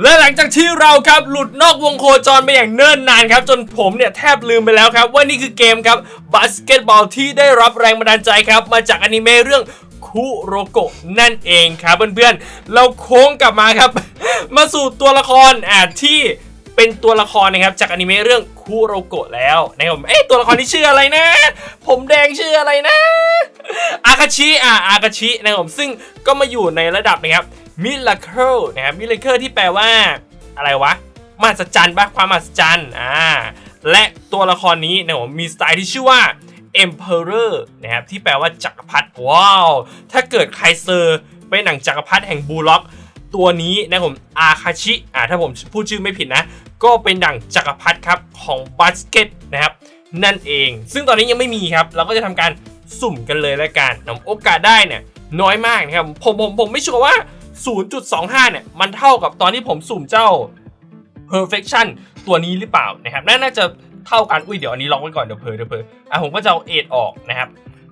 และหลังจากที่เราครับหลุดนอกวงโคจรไปอย่างเนิ่นนานครับจนผมเนี่ยแทบลืมไปแล้วครับ ว่านี่คือเกมครับบาสเกตบอลที่ได้รับแรงบันดาลใจครับ มาจากอนิเมะเรื่องคุโรโกะนั่นเองครับเพื่อนๆ เราโค้งกลับมาครับ มาสู่ตัวละครอ่าที่เป็นตัวละครนะครับจากอนิเมะเรื่องคุโรโกะแล้วนะครับผมเอ๊ะตัวละครที่ชื่ออะไรนะ ผมแดงชื่ออะไรนะ อาคาชิอ่าอาคาชินะครับผมซึ่งก็มาอยู่ในระดับนะครับ มิล a เคิลนะครับมิล a เคิลที่แปลว่า อะไรวะมหัศจรรย์ปะความมหัศจรรย์อ่าและตัวละครนี้นะผมมีสไตล์ที่ชื่อว่า Emperor นะครับที่แปลว่าจักรพรรดิว้าว ถ้าเกิดใครเซอร์เป็นหนังจักรพรรดิแห่งบูล็อกตัวนี้นะผมอาคาชิอ่าถ้าผมพูดชื่อไม่ผิดนะ ก็เป็นดั่งจักรพรรดิครับของบาสเกตนะครับนั่นเอง ซึ่งตอนนี้ยังไม่มีครับ เราก็จะทำการสุ่มกันเลยละกันนะโอกาสได้เนี่ยน้อยมากนะครับผมผมผมไม่ชัวร์ว่า 0.25 เนี่ย มันเท่ากับตอนที่ผมสุ่มเจ้า perfection ตัวนี้หรือเปล่านะครับน่าน่าจะเท่ากัน อุ้ยเดี๋ยวอันนี้ลองไว้ก่อนเดี๋ยวเพอเดี๋ยวเพออะผมก็จะเอาเอทออกนะครับ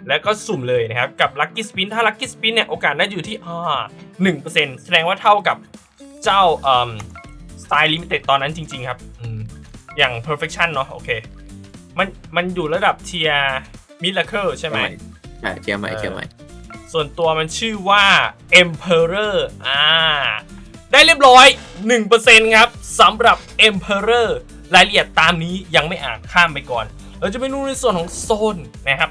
แล้วก็สุ่มเลยนะครับ กับ Lucky Spin ถ้า Lucky Spin เนี่ย โอกาสน่าจะอยู่ที่อ่าหนึ่งเปอร์เซ็นต์แสดงว่าเท่ากับเจ้าเอ่อ Style Limited ตอนนั้นจริง ๆ ครับอืมอย่าง Perfection เนาะโอเค มันมันอยู่ระดับเทียร์ miracle ใช่ไหมใช่เทียมใหม่เทียมใหม่ ส่วนตัวมันชื่อว่า Emperor อ่า ได้เรียบร้อย 1%ครับสำหรับ Emperor รายละเอียดตามนี้ยังไม่อ่านข้ามไปก่อน เราจะไปดูในส่วนของโซนนะครับ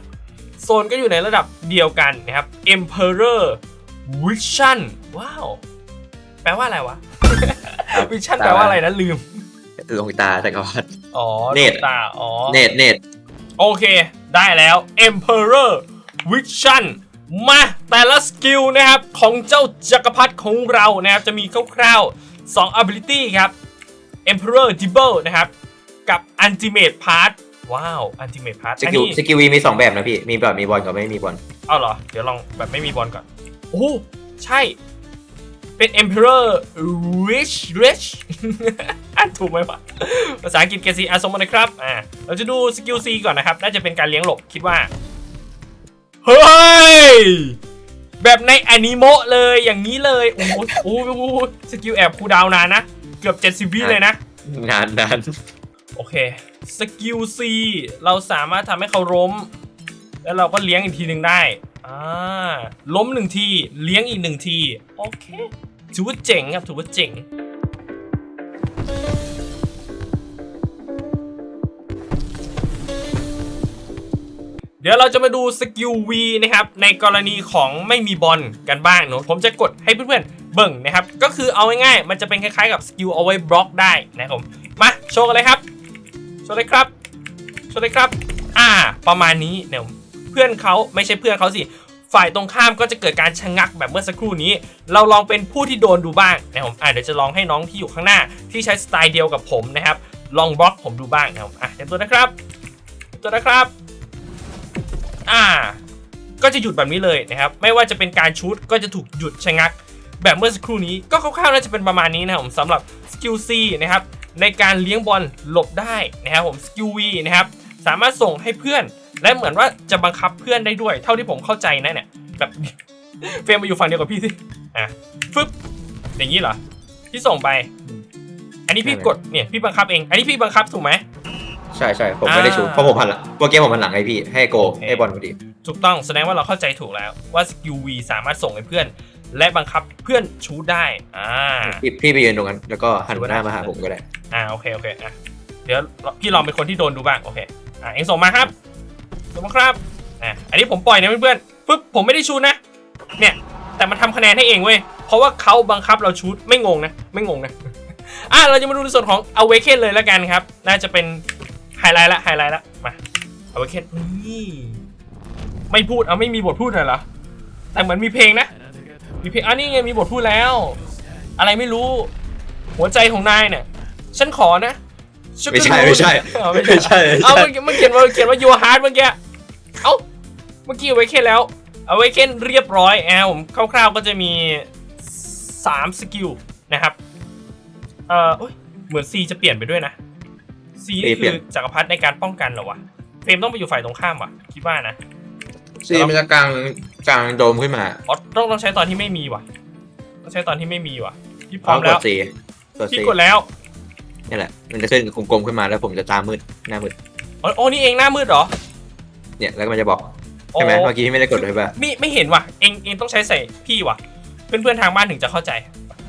โซนก็อยู่ในระดับเดียวกันนะครับ Emperor Vision ว้าว แปลว่าอะไรวะ Vision แปลว่าอะไรนะลืมลงตาจักรพรรดิอ๋อเนตรดวงตา อ๋อ เนตเนตโอเค ได้แล้ว Emperor Vision มาแต่ละสกิลนะครับของเจ้าจักรพรรดิของเรานะครับจะมีคร่าวๆ 2 ability ครับ Emperor Double นะครับ กับ Ultimate Part ว้าว Ultimate Part สอันกิลนี้สกิลวีมีสองแบบนะพี่ มีแบบมีบอลกับไม่มีบอลเอาเหรอ เดี๋ยวลองแบบไม่มีบอลก่อน โอ้ใช่ เป็น Emperor Rich Rich อ่านถูกไหมวะภาษาอังกฤษเกรดซีอาสมมานะครับอ่าเราจะดูสกิล C ก่อนนะครับ น่าจะเป็นการเลี้ยงหลบคิดว่า เฮ้ย แบบในอนิโมะเลยอย่างนี้เลย โอ้โหโอ้โหสกิลแอบคูลดาวน์นานนะ เกือบ 70วิเลยนะนานนานโอเค สกิล C เราสามารถทำให้เขาล้ม แล้วเราก็เลี้ยงอีกทีหนึ่งได้อ่าล้มหนึ่งที เลี้ยงอีกหนึ่งที โอเค ถือว่าเจ๋งครับ ถือว่าเจ๋ง เดี๋ยวเราจะมาดูสกิล V นะครับในกรณีของไม่มีบอลกันบ้างเนอะผมจะกดให้เพื่อนๆเบิ่งนะครับ ก็คือเอาง่ายๆมันจะเป็นคล้ายๆกับสกิลเอาไว้บล็อกได้นะครับผมมาโชว์กันเลยครับโชว์เลยครับโชว์เลยครับ อ่า ประมาณนี้เนี่ยเพื่อนเขาไม่ใช่เพื่อนเขาสิ ฝ่ายตรงข้ามก็จะเกิดการชะงักแบบเมื่อสักครู่นี้ เราลองเป็นผู้ที่โดนดูบ้างนะครับผมอ่าเดี๋ยวจะลองให้น้องที่อยู่ข้างหน้า ที่ใช้สไตล์เดียวกับผมนะครับ ลองบล็อกผมดูบ้างนะครับอะเตรียมตัวนะครับเตรียมตัวนะครับ อ่า ก็จะหยุดแบบนี้เลยนะครับ ไม่ว่าจะเป็นการชูดก็จะถูกหยุดชะงัก แบบเมื่อสักครู่นี้ก็คร่าวๆน่าจะเป็นประมาณนี้นะครับผมสำหรับสกิล C นะครับในการเลี้ยงบอลหลบได้นะครับผมสกิล V นะครับสามารถส่งให้เพื่อน และเหมือนว่าจะบังคับเพื่อนได้ด้วย เท่าที่ผมเข้าใจนะเนี่ยแบบเฟรมมาอยู่ฝั่งเดียวกับพี่สิอะฟึบอย่างนี้เหรอพี่ส่งไป อันนี้พี่กดเนี่ยพี่บังคับเอง อันนี้พี่บังคับถูกไหม ใช่ใช่ผมไม่ได้ชูอ่าเพราะผมหันหลังเมื่อกี้ผมหันหลังให้พี่ให้โกโอเคให้บอลพอดีถูกต้องแสดงว่าเราเข้าใจถูกแล้วว่าสกิล V สามารถส่งให้เพื่อน และบังคับเพื่อนชูดได้อ่าพี่พี่ไปยืนตรงนั้นแล้วก็หันหน้ามาหาผมก็ได้อ่าโอเคโอเคอะเดี๋ยวพี่ลองเป็นคนที่โดนดูบ้างโอเคอะเองส่งมาครับส่งมาครับอะอันนี้ผมปล่อยนะเพื่อนๆปึ๊บผมไม่ได้ชูดนะ เนี่ยแต่มันทำคะแนนให้เองเว้ยเพราะว่าเขาบังคับเราชูดไม่งงนะ ไม่งงนะอะเราจะมาดูในส่วนของ Awaken เลยแล้วกันครับ น่าจะเป็น ไฮไลท์ละไฮไลท์ละมา Awaken นี่ไม่พูดเอาไม่มีบทพูดเลยเหรอแต่เหมือนมีเพลงนะ มีเพลงอะนี่ไงมีบทพูดแล้ว อะไรไม่รู้ หัวใจของนายเนี่ยฉันขอนะฉันก็ไม่ใช่รู้ไม่ใช่เอาไม่ไม่ใช่ใช่ไม่เอาใช่เมื่อกี้มันเขียนว่าเขียนว่า your heart เมื่อกี้เอ้าเมื่อกี้เอาไว้แค่แล้วเอาไว้แค่เรียบร้อยแอลผมคร่าวๆก็จะมี 3 สกิลนะครับ เอ่อโอ๊ยเหมือน C จะเปลี่ยนไปด้วยนะ C นี่เปลี่คืยอนจักรพรรดิในการป้องกันเหรอวะเฟรมต้องไปอยู่ฝ่ายตรงข้ามวะคิดว่านะซีมันจะกลางกลางโดมขึ้นมาอ๋อต้องต้องใช้ตอนที่ไม่มีว่ะต้องใช้ตอนที่ไม่มีว่ะพี่พร้อมกแล้วดซีตัวพี่ซีกดแล้วนี่แหละ มันจะขึ้นกลมๆขึ้นมาแล้วผมจะตามืดหน้ามืดอ๋อโอ้นี่เองหน้ามืดเหรอเนี่ยแล้วก็มันจะบอกโอ้ใช่ไหมเมื่อกี้พี่ไม่ได้กดเลยป่ะไม่ไม่เห็นว่ะเองเองต้องใช้ใส่พี่ว่ะ เพื่อนๆทางบ้านถึงจะเข้าใจ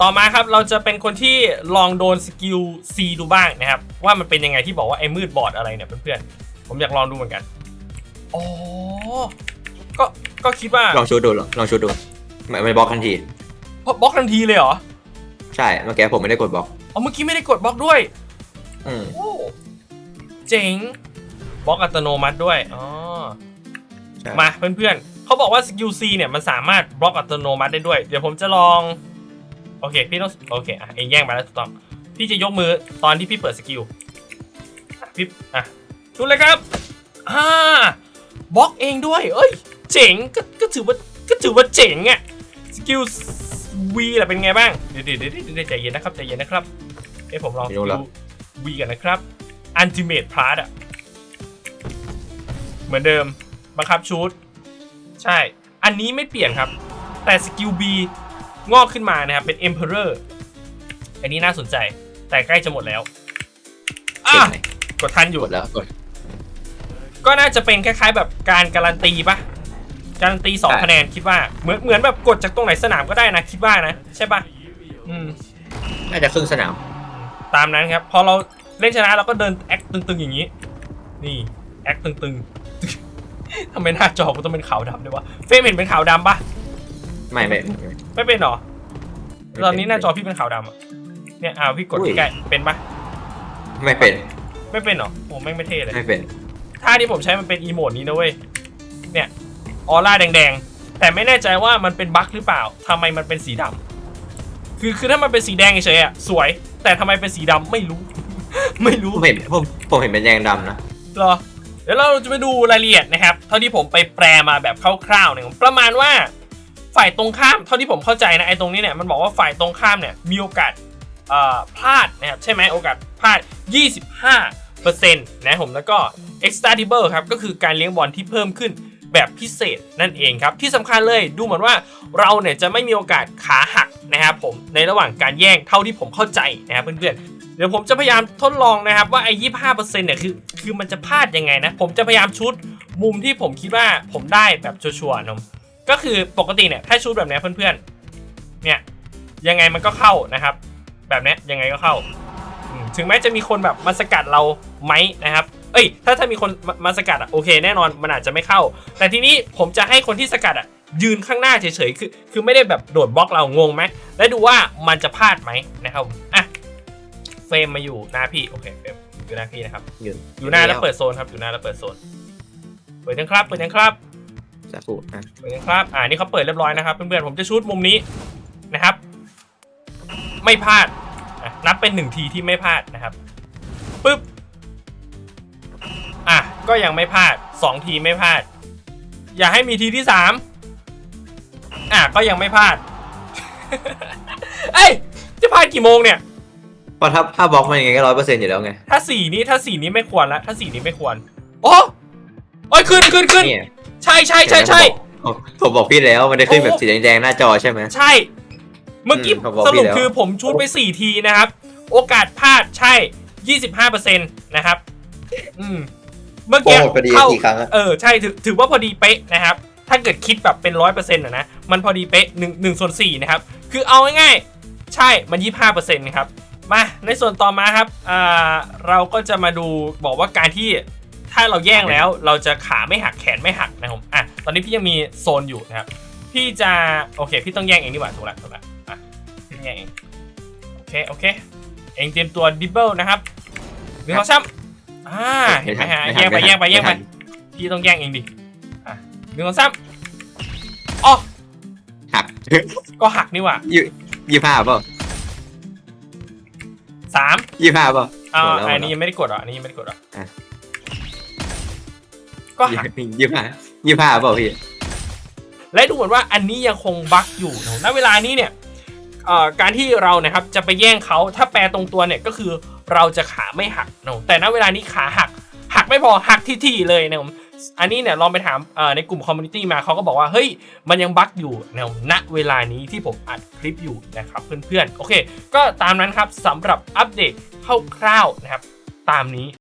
ต่อมาครับเราจะเป็นคนที่ลองโดนสกิล C ดูบ้างนะครับ ว่ามันเป็นยังไงที่บอกว่าไอ้มืดบอดอะไรเนี่ยเพื่อนๆผมอยากลองดูเหมือนกันอ๋อก็ก็คิดว่าลองชูดดูลองชูดดูมันมันบล็อกทันทีเพราะบล็อกทันทีเลยเหรอใช่เมื่อกี้ผมไม่ได้กดบล็อกอ๋อเมื่อกี้ไม่ได้กดบล็อกด้วยอืมโอ้เจ๋งบล็อกอัตโนมัติด้วยอ๋อใช่มาเพื่อนๆเขาบอกว่าสกิล C เนี่ยมันสามารถบล็อกอัตโนมัติได้ด้วย เดี๋ยวผมจะลอง โอเค พี่ต้องโอเคอะเองแย่งมาแล้วถูกต้อง พี่จะยกมือตอนที่พี่เปิดสกิลอะพี่อะชุดเลยครับอ่าบล็อกเองด้วย เอ้ย เจ๋งก็ก็ถือว่าก็ถือว่าเจ๋งอะสกิล V ล่ะเป็นไงบ้างเดี๋ยวเดี๋ยวเดี๋ยวเดี๋ยวใจเย็นนะครับใจเย็นนะครับเอ้ผมลองดู V กันนะครับ Ultimate Plus อะเหมือนเดิมบังคับชูดใช่ อันนี้ไม่เปลี่ยนครับ แต่สกิล B งอกขึ้นมานะครับ เป็น Emperor อันนี้น่าสนใจ แต่ใกล้จะหมดแล้วอะเก่งไหมกดทันอยู่ กดแล้วกด ก็น่าจะเป็นคล้ายๆ แบบการการันตีปะการันตีสองใช่ คะแนนคิดว่า เหมือนเหมือนแบบกดจากตรงไหนสนามก็ได้นะ คิดว่านะ ใช่ปะอืม น่าจะครึ่งสนาม ตามนั้นครับ พอเราเล่นชนะเราก็เดินแอคตึงๆอย่างนี้ นี่แอคตึงๆ ทำไมหน้าจอกูต้องเป็นขาวดำด้วยวะเฟรมเห็นเป็นขาวดำปะ ไม่ไม่ไม่เป็นหรอไม่ตอนนี้หน้าจอพี่เป็นขาวดำอะเนี่ยอ้าวพี่กดอุ้ยใกล้ๆเป็นปะไม่เป็น ไม่เป็นหรอโอ้แม่งไม่เท่เลยไม่เป็นท่าที่ผมใช้มันเป็นอีโมดนี้นะเว้ย เนี่ยออร่าแดงๆ แต่ไม่แน่ใจว่ามันเป็นบั๊กหรือเปล่าทำไมมันเป็นสีดำคือคือถ้ามันเป็นสีแดงเฉยๆอะสวย แต่ทำไมเป็นสีดำไม่รู้ ไม่รู้ผมเห็นผมผมเห็นเป็นแดงดำนะเหรอ เดี๋ยวเราจะไปดูรายละเอียดนะครับ เท่าที่ผมไปแปลมาแบบคร่าวๆเนี่ยประมาณว่า ฝ่ายตรงข้ามเท่าที่ผมเข้าใจนะไอ้ตรงนี้เนี่ยมันบอกว่าฝ่ายตรงข้ามเนี่ยมีโอกาสพลาดนะครับใช่ไหมโอกาสพลาด 25%นะครับผมแล้วก็ extra dribble ครับก็คือการเลี้ยงบอลที่เพิ่มขึ้นแบบพิเศษนั่นเองครับ ที่สำคัญเลยดูเหมือนว่าเราเนี่ยจะไม่มีโอกาสขาหักนะครับผมในระหว่างการแย่งเท่าที่ผมเข้าใจนะครับเพื่อนๆเดี๋ยวผมจะพยายามทดลองนะครับว่าไอ้ยี่ห้าเปอร์เซ็นต์เนี่ยคือคือมันจะพลาดยังไงนะ ผมจะพยายามชุดมุมที่ผมคิดว่าผมได้แบบชัวร์ๆนะ ก็คือปกติเนี่ยถ้าชุดแบบเนี้ยเพื่อนๆ เนี่ยยังไงมันก็เข้านะครับ แบบเนี้ยยังไงก็เข้าอืมถึงแม้จะมีคนแบบมาสกัดเราไหมนะครับ เอ้ย ถ้าถ้ามีคนมามาสกัดอะโอเคแน่นอนมันอาจจะไม่เข้า แต่ทีนี้ผมจะให้คนที่สกัดอะยืนข้างหน้าเฉยๆ คือ คือไม่ได้แบบโดดบล็อกเรางงไหม และดูว่ามันจะพลาดไหมนะครับผมอะ เฟรมมาอยู่หน้าพี่ โอเคเฟรมอยู่หน้าพี่นะครับยืนอยู่หน้าแล้วเปิดโซนครับ อยู่หน้าแล้วเปิดโซน เปิดยังครับ เปิดยังครับ สักครู่อะเปิดยังครับอ่านี่เขาเปิดเรียบร้อยนะครับเพื่อนๆผมจะชูดมุมนี้นะครับ ไม่พลาดอะนับเป็นหนึ่งทีที่ไม่พลาดนะครับปึ๊บอะก็ยังไม่พลาดสองทีไม่พลาด อย่าให้มีทีที่สามอะก็ยังไม่พลาดเอ้ยจะพลาดกี่โมงเนี่ยเพราะถ้าถ้าบล็อกมันยังไงก็ร้อยเปอร์เซ็นต์อยู่แล้วไง ถ้าสีนี้ถ้าสีนี้ไม่ควรละถ้าสีนี้ไม่ควร โอ้โอ้ยขึ้นขึ้นขึ้นเนี่ย ใช่ใช่ใช่ใช่ ผมผมบอกพี่แล้วมันได้ขึ้นแบบโอ้สีแดงๆหน้าจอใช่ไหม ใช่ เมื่อกี้อืมผมบอกสพี่รุปแล้ว คือผมชูดไป 4 ทีนะครับ โอกาสพลาดใช่ 25%นะครับ อืม เมื่อกี้โอ้พอดีเข้า กี่ครั้งอะเออ ใช่ถือถือว่าพอดีเป๊ะนะครับ ถ้าเกิดคิดแบบเป็นร้อยเปอร์เซ็นต์นะ มันพอดีเป๊ะหนึ่งหนึ่งส่วนสี่นะครับ คือเอาง่ายๆ ใช่มันยี่ห้าเปอร์เซ็นต์นะครับ มาในส่วนต่อมาครับอ่าเราก็จะมาดูบอกว่าการที่ ถ้าเราแย่งแล้วเราจะขาไม่หักแขนไม่หักนะครับผมอะ ตอนนี้พี่ยังมีโซนอยู่นะครับ พี่จะโอเค พี่ต้องแย่งเองดีกว่าถูกละถูกละอะพี่ต้องแย่งเองโอเคโอเค เองเตรียมตัวดิบเบิลนะครับหนึ่งสองสามอ่าเห็นไหมฮะม่ทัแย่งไปม่ทันแย่งไปแย่งไปม่ทันพี่ต้องแย่งเองดิอะหนึ่งสองสามอ๋อหักก็หักนี่หว่ายี่ยี่ห้าเปล่าสามยี่ห้าเปล่าอ่าหมดแล้วหมดแล้วอันนี้ยังไม่ได้กดเหรออันนี้ยังไม่ได้กดเหรออะ ก็หักยี่ห้ายี่ห้าเปล่าพี่ และดูเหมือนว่าอันนี้ยังคงบั๊กอยู่นะณเวลานี้เนี่ยเอ่อการที่เรานะครับจะไปแย่งเขาถ้าแปลตรงตัวเนี่ยก็คือเราจะขาไม่หักนะแต่ณเวลานี้ขาหัก หักไม่พอหักที่ๆเลยนะผมอันนี้เนี่ยลองไปถามเอ่อในกลุ่มคอมมูนิตี้มาเขาก็บอกว่าเฮ้ยมันยังบั๊กอยู่ในณเวลานี้ที่ผมอัดคลิปอยู่นะครับเพื่อนๆโอเค ก็ตามนั้นครับสำหรับอัปเดตคร่าวๆนะครับ ตามนี้